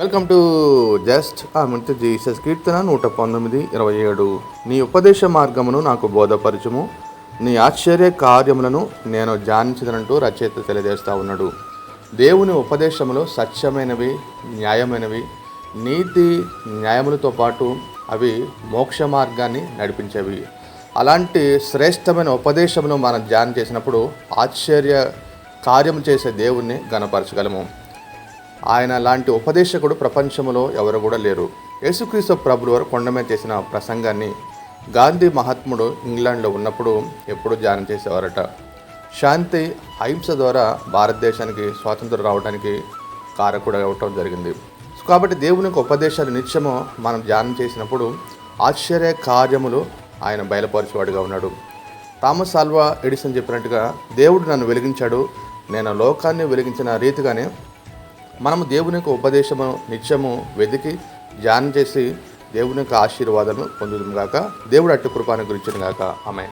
Welcome to just ఆ మంచి Jesus కీర్తన నూట పంతొమ్మిది ఇరవై ఏడు. నీ ఉపదేశ మార్గమును నాకు బోధపరచుము. నీ ఆశ్చర్య కార్యములను నేను ధ్యానించదనంటూ రచయిత తెలియజేస్తూ ఉన్నాడు. దేవుని ఉపదేశములు సత్యమైనవి న్యాయమైనవి. నీతి న్యాయములతో పాటు అవి మోక్ష మార్గాన్ని నడిపించేవి. అలాంటి శ్రేష్టమైన ఉపదేశమును మనం ధ్యానం చేసినప్పుడు ఆశ్చర్య కార్యము చేసే దేవుణ్ణి గణపరచగలము. ఆయన లాంటి ఉపదేశకుడు ప్రపంచంలో ఎవరు కూడా లేరు. యేసుక్రీస్తు ప్రభులు వారు కొండ మీద చేసిన ప్రసంగాన్ని గాంధీ మహాత్ముడు ఇంగ్లాండ్లో ఉన్నప్పుడు ఎప్పుడు ధ్యానం చేసేవారట. శాంతి అహింస ద్వారా భారతదేశానికి స్వాతంత్రం రావడానికి కారకుడు అవ్వటం జరిగింది. కాబట్టి దేవుని యొక్క ఉపదేశాలు నిత్యము మనం ధ్యానం చేసినప్పుడు ఆశ్చర్య కార్యములు ఆయన బయలుపరిచేవాడుగా ఉన్నాడు. థామస్ ఆల్వా ఎడిసన్ చెప్పినట్టుగా దేవుడు నన్ను వెలిగించాడు. నేను లోకాన్ని వెలిగించిన రీతిగానే మనము దేవుని యొక్క ఉపదేశము నిత్యము వెతికి ధ్యానం చేసి దేవుని యొక్క ఆశీర్వాదాలను పొందుదాం గాక. దేవుడు అట్టు కృపాను గురించిన గాక. ఆమె